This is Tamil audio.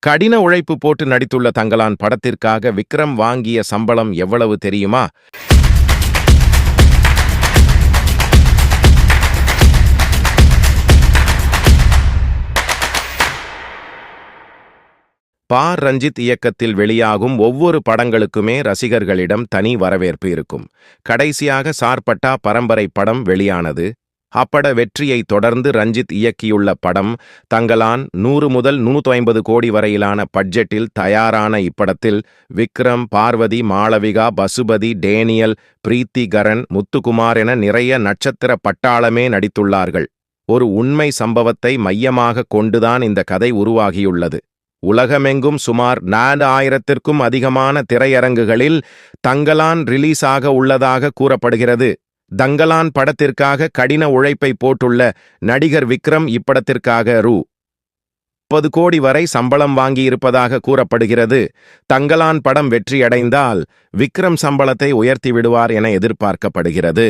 கடின உழைப்பு போட்டு நடித்துள்ள தங்கலான் படத்திற்காக விக்ரம் வாங்கிய சம்பளம் எவ்வளவு தெரியுமா? பா. ரஞ்சித் இயக்கத்தில் வெளியாகும் ஒவ்வொரு படங்களுக்குமே ரசிகர்களிடம் தனி வரவேற்பு இருக்கும். கடைசியாக சார்பட்டா பரம்பரை படம் வெளியானது. அப்பட வெற்றியை தொடர்ந்து ரஞ்சித் இயக்கியுள்ள படம் தங்களான் நூறு முதல் நூற்று ஐம்பது கோடி வரையிலான பட்ஜெட்டில் தயாரான இப்படத்தில் விக்ரம் பார்வதி மாளவிகா பசுபதி டேனியல் பிரீத்தி கரன் முத்துக்குமார் என நிறைய நட்சத்திர பட்டாளமே நடித்துள்ளார்கள். ஒரு உண்மை சம்பவத்தை மையமாக கொண்டுதான் இந்த கதை உருவாகியுள்ளது. உலகமெங்கும் சுமார் நான்கு ஆயிரத்திற்கும் அதிகமான திரையரங்குகளில் தங்களான் ரிலீஸ் ஆக உள்ளதாக கூறப்படுகிறது. தங்கலான் படத்திற்காக கடின உழைப்பை போட்டுள்ள நடிகர் விக்ரம் இப்படத்திற்காக ரூ. முப்பது கோடி வரை சம்பளம் வாங்கியிருப்பதாக கூறப்படுகிறது. தங்கலான் படம் வெற்றியடைந்தால் விக்ரம் சம்பளத்தை உயர்த்தி விடுவார் என எதிர்பார்க்கப்படுகிறது.